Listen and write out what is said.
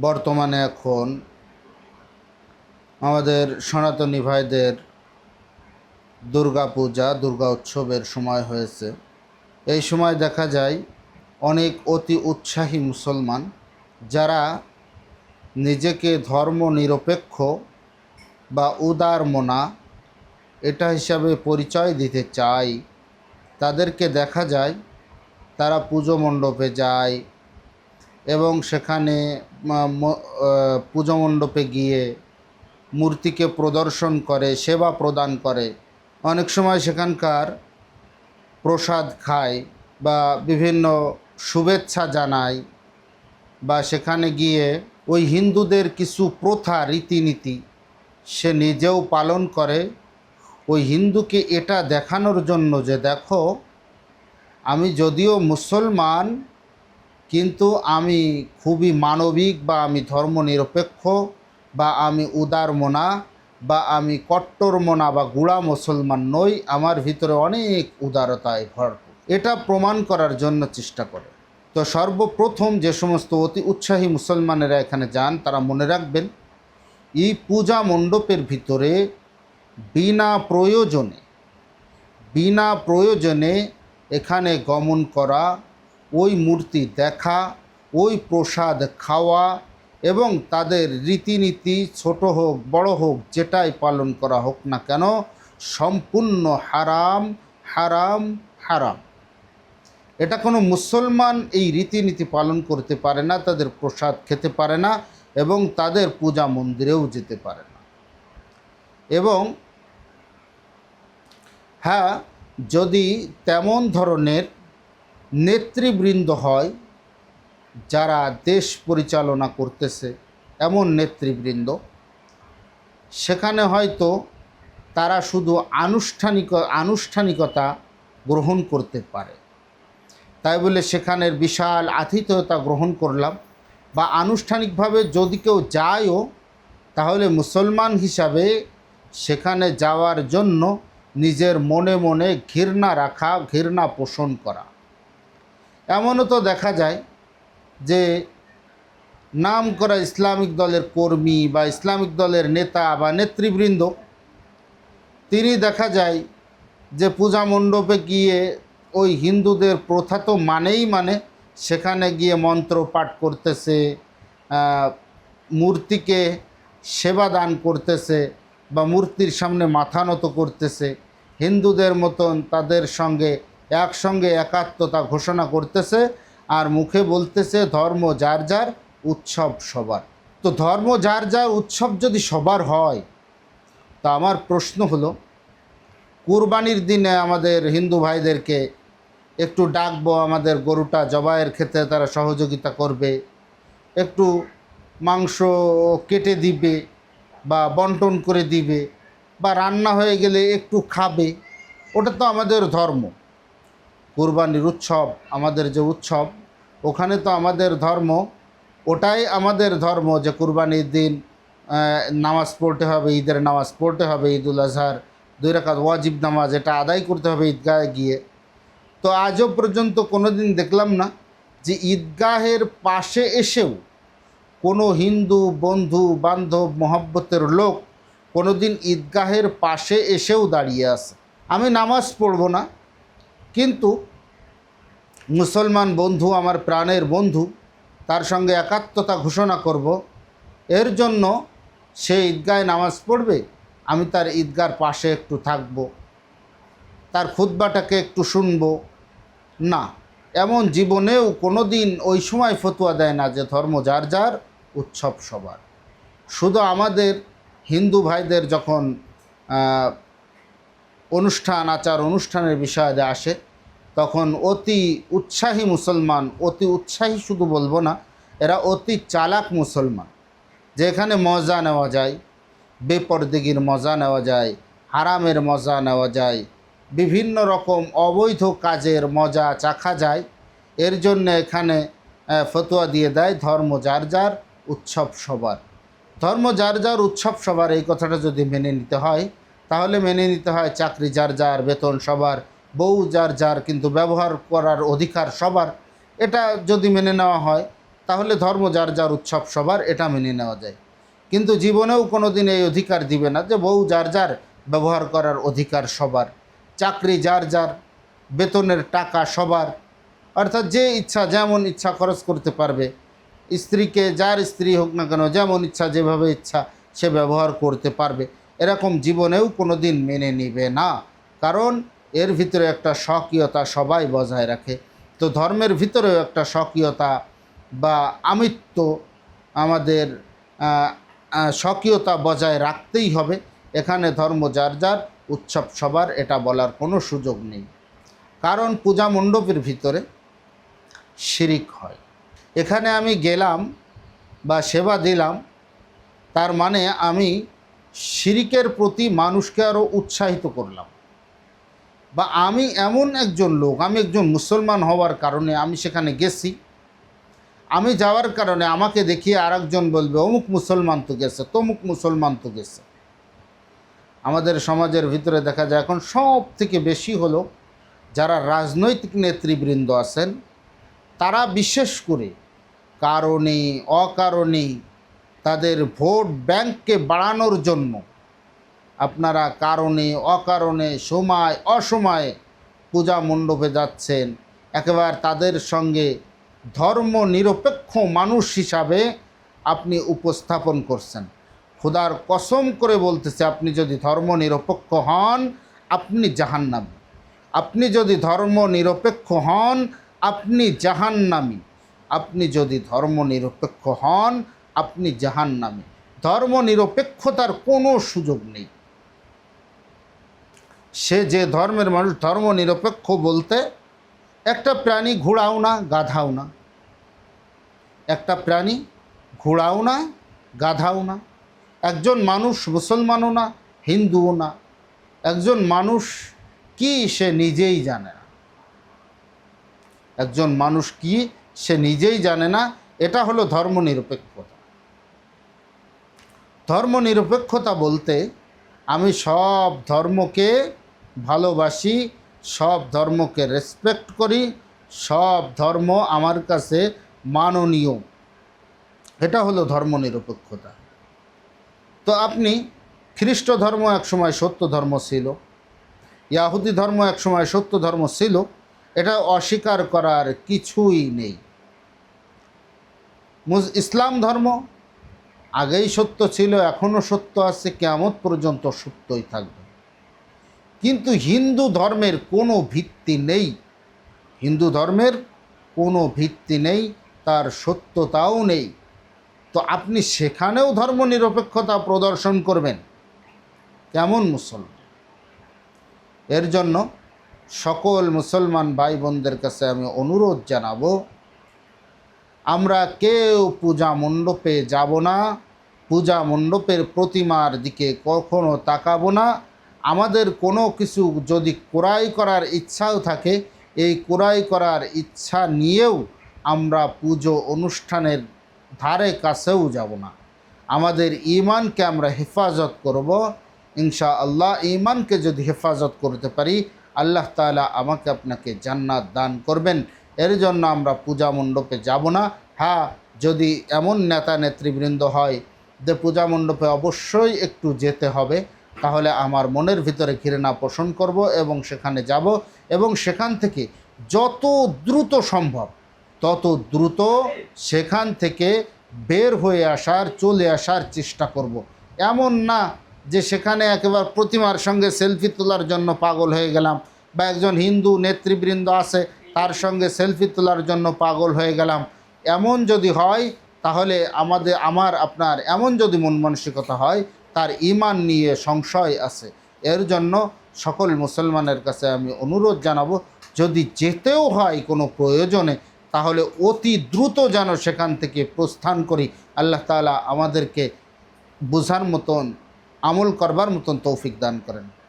বর্তমানে এখন আমাদের সনাতনী ভাইদের দুর্গা পূজা, দুর্গা উৎসবের সময় হয়েছে। এই সময় দেখা যায় অনেক অতি উৎসাহী মুসলমান যারা নিজেকে ধর্ম নিরপেক্ষ বা উদার মনা এটা হিসাবে পরিচয় দিতে চায়। তাদেরকে দেখা যায় তারা পুজো মণ্ডপে যায় এবং সেখানে পুজো মণ্ডপে গিয়ে মূর্তিকে প্রদর্শন করে, সেবা প্রদান করে। অনেক সময় সেখানকার প্রসাদ খায় বা বিভিন্ন শুভেচ্ছা জানায় বা সেখানে গিয়ে ওই হিন্দুদের কিছু প্রথা, রীতিনীতি সে নিজেও পালন করে। ওই হিন্দুকে এটা দেখানোর জন্য যে, দেখো, আমি যদিও মুসলমান কিন্তু আমি খুবই মানবিক বা আমি ধর্মনিরপেক্ষ বা আমি উদার মনা বা আমি কট্টর মনা বা গুড়া মুসলমান নই, আমার ভিতরে অনেক উদারতায় ভরপুর। এটা প্রমাণ করার জন্য চেষ্টা করে। তো সর্বপ্রথম যে সমস্ত অতি উৎসাহী মুসলমানেরা এখানে যান, তারা মনে রাখবেন, এই পূজা মণ্ডপের ভিতরে বিনা প্রয়োজনে বিনা প্রয়োজনে এখানে গমন করা ওই মূর্তি দেখা, ওই প্রসাদ খাওয়া এবং তাদের রীতিনীতি ছোট হোক, বড় হোক, যেটাই পালন করা হোক না কেন, সম্পূর্ণ হারাম হারাম হারাম। এটা কোনো মুসলমান এই রীতিনীতি পালন করতে পারে না, তাদের প্রসাদ খেতে পারে না এবং তাদের পূজা মন্দিরেও যেতে পারে না। এবং হ্যাঁ যদি তেমন ধরনের নেতৃবৃন্দ হয় যারা দেশ পরিচালনা করতেছে এমন নেতৃবৃন্দ। সেখানে হয়তো তারা শুধু আনুষ্ঠানিক, আনুষ্ঠানিকতা গ্রহণ করতে পারে। তাই বলে সেখানের বিশাল আতিথেয়তা গ্রহণ করলাম বা আনুষ্ঠানিকভাবে যদি কেউ যায়ও, তাহলে মুসলমান হিসাবে সেখানে যাওয়ার জন্য নিজের মনে মনে ঘৃণা রাখা, ঘৃণা পোষণ করা। এমনও তো দেখা যায় যে নাম করা ইসলামিক দলের কর্মী বা ইসলামিক দলের নেতা বা নেতৃবৃন্দ, তিনি দেখা যায় যে পূজা মণ্ডপে গিয়ে ওই হিন্দুদের প্রথা তো মানেই মানে সেখানে গিয়ে মন্ত্র পাঠ করতেছে মূর্তিকে সেবা দান করতেছে বা মূর্তির সামনে মাথা নত করতেছে, হিন্দুদের মতন তাদের সঙ্গে একসঙ্গে একাত্মতা ঘোষণা করতেছে আর মুখে বলতেছে ধর্ম যার যার, উৎসব সবার। তো ধর্ম যার যার, উৎসব যদি সবার হয়, তা আমার প্রশ্ন হলো, কুরবানির দিনে আমাদের হিন্দু ভাইদেরকে একটু ডাকবো, আমাদের গরুটা জবাইয়ের ক্ষেত্রে তারা সহযোগিতা করবে, একটু মাংস কেটে দিবে বা বন্টন করে দিবে বা রান্না হয়ে গেলে একটু খাবে, ওটা তো আমাদের ধর্ম। কুরবানির উৎসব, আমাদের যে উৎসব, ওখানে তো আমাদের ধর্ম, ওটাই আমাদের ধর্ম যে কুরবানির দিন নামাজ পড়তে হবে, ঈদের নামাজ পড়তে হবে, ঈদুল আজহার, দুই রাকাত ওয়াজিব নামাজ এটা আদায় করতে হবে ঈদগাহে গিয়ে। তো আজও পর্যন্ত কোনো দিন দেখলাম না যে ঈদগাহের পাশে এসেও কোনো হিন্দু, বন্ধু, বান্ধব, মহব্বতের লোক কোনো দিন ঈদগাহের পাশে এসেও দাঁড়িয়ে আছে। আমি নামাজ পড়ব না কিন্তু মুসলমান বন্ধু, আমার প্রাণের বন্ধু, তার সঙ্গে একাত্মতা ঘোষণা করব। এর জন্য সে ঈদগায় নামাজ পড়বে, আমি তার ঈদগার পাশে একটু থাকব। তার খুদ্বাটাকে একটু শুনব। না, এমন জীবনেও কোনো দিন ওই সময় ফতুয়া দেয় না যে ধর্ম যার যার, উৎসব সবার। শুধু আমাদের হিন্দু ভাইদের যখন অনুষ্ঠান, আচার অনুষ্ঠানের বিষয়ে আসে তখন অতি উৎসাহী মুসলমান, অতি উৎসাহী শুধু বলব না, এরা অতি চালাক মুসলমান। যেখানে মজা নেওয়া যায়, বেপরদিগির মজা নেওয়া যায়, হারামের মজা নেওয়া যায়, বিভিন্ন রকম অবৈধ কাজের মজা চাখা যায়, এর জন্য এখানে ফতোয়া দিয়ে দেয় ধর্ম যার যার উৎসব সবার। ধর্ম যার যার উৎসব সবার এই কথাটা যদি মেনে নিতে হয়, তাহলে মেনে নিতে হয় চাকরি যার যার, বেতন সবার বউ, যার যার, কিন্তু ব্যবহার করার অধিকার সবার, এটা যদি মেনে নেওয়া হয়, তাহলে ধর্ম, যার যার উৎসব সবার, এটা মেনে নেওয়া যায়। কিন্তু জীবনেও কোনো দিন এই অধিকার দিবে না যে বউ, যার যার ব্যবহার করার অধিকার সবার, চাকরি, যার যার, বেতনের টাকা সবার, অর্থাৎ যে ইচ্ছা, যেমন ইচ্ছা খরচ করতে পারবে, স্ত্রীকে যার স্ত্রী হোক না কেন, যেমন ইচ্ছা, যেভাবে ইচ্ছা সে ব্যবহার করতে পারবে, এরকম জীবনেও কোনো দিন মেনে নিবে না। কারণ এর ভিতরে একটা স্বকীয়তা সবাই বজায় রাখে। তো ধর্মের ভিতরেও একটা স্বকীয়তা বা আমিত্ব আমাদের স্বকীয়তা বজায় রাখতেই হবে। এখানে ধর্ম যার যার, উৎসব সবার, এটা বলার কোনো সুযোগ নেই। কারণ পূজা মণ্ডপের ভিতরে শিরিক হয়। এখানে আমি গেলাম বা সেবা দিলাম, তার মানে আমি শিরিকের প্রতি মানুষকে আরও উৎসাহিত করলাম। বা আমি এমন একজন লোক, আমি একজন মুসলমান হওয়ার কারণে আমি সেখানে গেছি। আমি যাওয়ার কারণে আমাকে দেখিয়ে আরেকজন বলবে, অমুক মুসলমান তো গেছে, তমুক মুসলমান তো গেছে। আমাদের সমাজের ভিতরে দেখা যায় এখন সব থেকে বেশি হলো যারা রাজনৈতিক নেতৃবৃন্দ আছেন, তারা বিশেষ করে কারণে, অকারণে তাদের ভোট ব্যাংককে বাড়ানোর জন্য আপনারা কারণে, অকারণে, সময়, অসময়ে পূজা মণ্ডপে যাচ্ছেন। একেবারে তাদের সঙ্গে ধর্ম নিরপেক্ষ মানুষ হিসাবে আপনি উপস্থাপন করছেন। খোদার কসম করে বলতেছে, আপনি যদি ধর্ম নিরপেক্ষ হন, আপনি জাহান্নামী। আপনি যদি ধর্ম নিরপেক্ষ হন, আপনি জাহান্নামী। আপনি যদি ধর্ম নিরপেক্ষ হন, আপনি জাহান্নামী। ধর্ম নিরপেক্ষতার কোনো সুযোগ নেই। সে যে ধর্মের মানুষ ধর্ম নিরপেক্ষ বলতে একটা প্রাণী ঘোড়াও না, গাধাও না। একটা প্রাণী ঘোড়াও না, গাধাও না। একজন মানুষ মুসলমানও না, হিন্দুও না। একজন মানুষ কি সে নিজেই জানে না। একজন মানুষ কি সে নিজেই জানে না, এটা হলো ধর্মনিরপেক্ষতা। ধর্মনিরপেক্ষতা বলতে আমি সব ধর্মকে ভালোবাসি, সব ধর্মকে রেসপেক্ট করি, সব ধর্ম আমার কাছে মাননীয়। এটা হলো ধর্মনিরপেক্ষতা। তো আপনি খ্রিস্ট ধর্ম একসময় সত্য ধর্ম ছিল, ইয়াহুদি ধর্ম একসময় সত্য ধর্ম ছিল, এটা অস্বীকার করার কিছুই নেই। ইসলাম ধর্ম আগেই সত্য ছিল, এখনও সত্য আছে কেমত পর্যন্ত সত্যই থাকবে। কিন্তু হিন্দু ধর্মের কোনো ভিত্তি নেই। হিন্দু ধর্মের কোনো ভিত্তি নেই, তার সত্যতাও নেই। তো আপনি সেখানেও ধর্মনিরপেক্ষতা প্রদর্শন করবেন। কেমন মুসলমান? এর জন্য সকল মুসলমান ভাই বোনদের কাছে আমি অনুরোধ জানাব, আমরা কেউ পূজা মণ্ডপে যাব না, পূজা মণ্ডপের প্রতিমার দিকে কখনো তাকাবো না। আমাদের কোনো কিছু যদি ক্রয় করার ইচ্ছাও থাকে, এই ক্রয় করার ইচ্ছা নিয়েও আমরা পুজো অনুষ্ঠানের ধারে কাছেও যাব না। আমাদের ইমানকে আমরা হেফাজত করব। ইনশা আল্লাহ ইমানকে যদি হেফাজত করতে পারি, আল্লাহ তাআলা আমাকে আপনাকে জান্নাত দান করবেন। এর জন্য আমরা পূজা মণ্ডপে যাব না। হ্যাঁ যদি এমন নেতা নেতৃবৃন্দ হয়, যে পূজা মণ্ডপে অবশ্যই একটু যেতে হবে। তাহলে আমার মনের ভিতরে ঘৃণা পোষণ করব এবং সেখানে যাব এবং সেখান থেকে যত দ্রুত সম্ভব, তত দ্রুত সেখান থেকে বের হয়ে আসার, চলে আসার চেষ্টা করব। এমন না যে সেখানে একেবারে প্রতিমার সঙ্গে সেলফি তোলার জন্য পাগল হয়ে গেলাম বা একজন হিন্দু নেতৃবৃন্দ আছে, তার সঙ্গে সেলফি তোলার জন্য পাগল হয়ে গেলাম এমন যদি হয়, তাহলে আমাদের, আমার, আপনার, এমন যদি মন মানসিকতা হয় তার ইমান নিয়ে সংশয় আছে। এর জন্য সকল মুসলমানের কাছে আমি অনুরোধ জানাব, যদি যেতেও হয় কোনো প্রয়োজনে, তাহলে অতি দ্রুত যেন সেখান থেকে প্রস্থান করি। আল্লাহ তালা আমাদেরকে বোঝার মতন, আমল করবার মতন তৌফিক দান করেন।